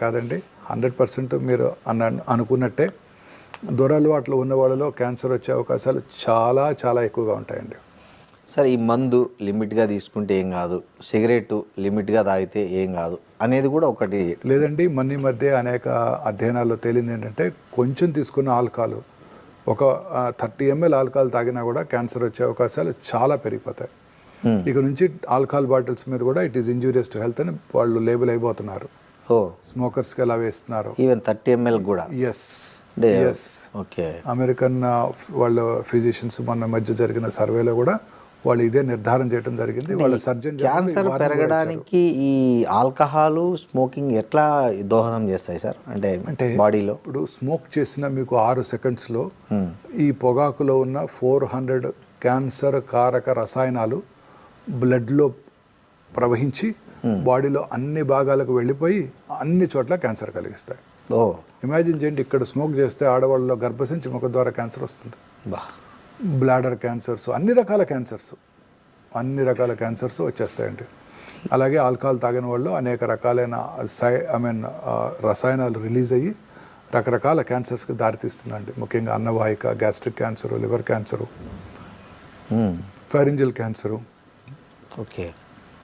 కాదండి. Hundred percent మీరు అన్న అనుకున్నట్టే. దురలవాట్లు ఉన్న వాళ్ళలో క్యాన్సర్ వచ్చే అవకాశాలు చాలా చాలా ఎక్కువగా ఉంటాయండి. సార్ ఈ మందు లిమిట్గా తీసుకుంటే ఏం కాదు. సిగరెట్ లిమిట్గా తాగితే ఏం కాదు. అనేది కూడా ఒకటి. లేదండి మన ఈ మధ్య అనేక అధ్యయనాల్లో తేలింది ఏంటంటే కొంచెం తీసుకున్న ఆల్కహాల్ ఒక థర్టీ ఎంఎల్ ఆల్కహాల్ తాగినా కూడా క్యాన్సర్ వచ్చే అవకాశాలు చాలా పెరిగిపోతాయి. ఇక నుంచి ఆల్కహాల్ బాటిల్స్ మీద కూడా it is injurious to health అని వాళ్ళు లేబుల్ అయిపోతున్నారు. ఓ. స్మోకర్స్కి ఎలా వేస్తున్నారు? ఈవెన్ థర్టీ ఎంఎల్ కూడా? Yes yes okay. అమెరికన్ వాళ్ళ ఫిజిషియన్స్ మొన్న మధ్య జరిగిన సర్వేలో కూడా వాళ్ళు ఇదే నిర్ధారణ చేయడం జరిగింది. వాళ్ళ సర్జన్ క్యాన్సర్ పెరగడానికి ఈ ఆల్కహాల్ స్మోకింగ్ ఎట్లా దోహదం చేస్తాయి సార్? అంటే అంటే బాడీలో? ఇప్పుడు స్మోక్ చేసిన మీకు ఆరు సెకండ్స్లో ఈ పొగాకులో ఉన్న ఫోర్ హండ్రెడ్ క్యాన్సర్ కారక రసాయనాలు బ్లడ్లో ప్రవహించి బాడీలో అన్ని భాగాలకు వెళ్ళిపోయి అన్ని చోట్ల క్యాన్సర్ కలిగిస్తాయి. ఇమాజిన్ చేయండి ఇక్కడ స్మోక్ చేస్తే ఆడవాళ్ళలో గర్భసించి ముఖ ద్వారా క్యాన్సర్ వస్తుంది. బ్లాడర్ క్యాన్సర్స్ అన్ని రకాల క్యాన్సర్స్ అన్ని రకాల క్యాన్సర్స్ వచ్చేస్తాయండి. అలాగే ఆల్కహాల్ తాగిన వాళ్ళు అనేక రకాలైన సై ఐ మీన్ రసాయనాలు రిలీజ్ అయ్యి రకరకాల క్యాన్సర్స్కి దారితీస్తుందండి. ముఖ్యంగా అన్నవాహిక గ్యాస్ట్రిక్ క్యాన్సరు లివర్ క్యాన్సరు మ్మ్. Pharyngeal cancer. ఓకే.